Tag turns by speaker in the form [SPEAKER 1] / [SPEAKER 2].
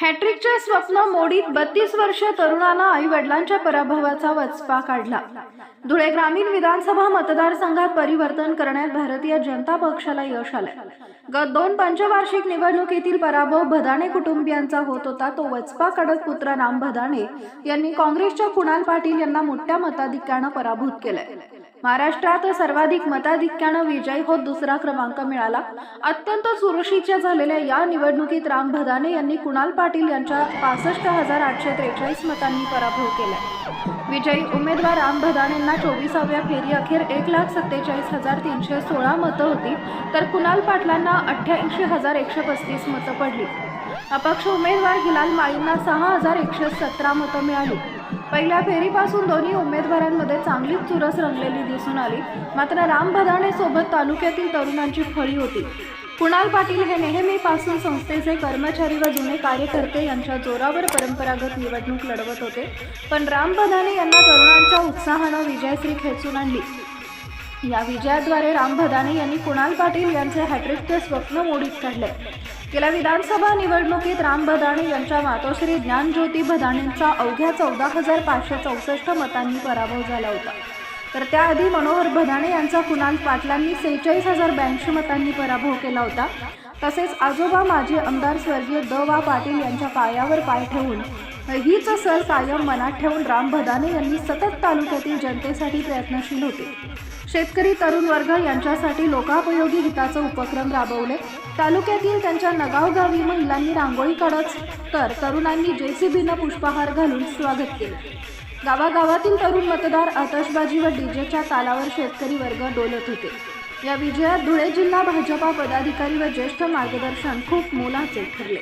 [SPEAKER 1] हॅट्रिकचे स्वप्न मोडीत बत्तीस वर्ष तरुणानं आई वडिलांच्या पराभवाचा वचपा काढला. धुळे ग्रामीण विधानसभा मतदारसंघात परिवर्तन करण्यात भारतीय जनता पक्षाला यश आलंय. गत दोन पंचवार्षिक निवडणुकीतील पराभव भदाणे कुटुंबियांचा होत होता तो वचपा काढत पुत्र राम भदाणे यांनी काँग्रेसच्या कुणाल पाटील यांना मोठ्या मताधिक्यानं पराभूत केलंय. महाराष्ट्रात सर्वाधिक मताधिक्यानं विजयी होत दुसरा क्रमांक मिळाला. अत्यंत चुरशीच्या झालेल्या या निवडणुकीत राम भदाने यांनी कुणाल पाटील यांच्या पासष्ट हजार आठशे त्रेचाळीस मतांनी पराभव केला. विजयी उमेदवार राम भदानेंना चोवीसाव्या फेरी अखेर एक लाख सत्तेचाळीस हजार तीनशे सोळा मतं होती तर कुणाल पाटलांना अठ्ठ्याऐंशी हजार एकशे पस्तीस मतं पडली. अपक्ष उमेदवार हिलाल माळींना सहा हजार एकशे सतरा मतं मिळाली. पहिल्या फेरीपासून दोन्ही उमेदवारांमध्ये चांगलीच चुरस रंगलेली दिसून आली. मात्र राम भदाणे सोबत तालुक्यातील तरुणांची फळी होती. कुणाल पाटील हे नेहमीपासून संस्थेचे कर्मचारी व जुने कार्यकर्ते यांच्या जोरावर परंपरागत निवडणूक लढवत होते. पण राम भदाने यांना तरुणांच्या उत्साहानं विजयश्री खेचून आणली. या विजयाद्वारे राम भदाणे यांनी कुणाल पाटील यांचे हॅट्रिकचे स्वप्न मोडीत काढले. गेल्या विधानसभा निवडणुकीत राम भदाणे यांच्या मातोश्री ज्ञानज्योती भदाणेंचा अवघ्या चौदा हजार पाचशे चौसष्ट मतांनी पराभव झाला होता. तर त्याआधी मनोहर भदाणे यांचा कुणाल पाटलांनी सेहेचाळीस हजार ब्याऐंशी मतांनी पराभव केला होता. तसेच आजोबा माजी आमदार स्वर्गीय द. वा. पाटील यांच्या पायावर पाय ठेवून हीच सर कायम मनात ठेवून राम भदाने यांनी सतत तालुक्यातील जनतेसाठी प्रयत्नशील होते. शेतकरी तरुण वर्ग यांच्यासाठी लोकापयोगी हिताचे उपक्रम राबवले. तालुक्यातील त्यांच्या नगाव गावी महिलांनी रांगोळी काढत तर तरुणांनी जेसीबीनं पुष्पहार घालून स्वागत केले. गावागावातील तरुण मतदार आतषबाजी व डीजेच्या तालावर शेतकरी वर्ग डोलत होते. या विजयात धुळे जिल्हा भाजपा पदाधिकारी व ज्येष्ठ मार्गदर्शन खूप मोलाचे ठरले.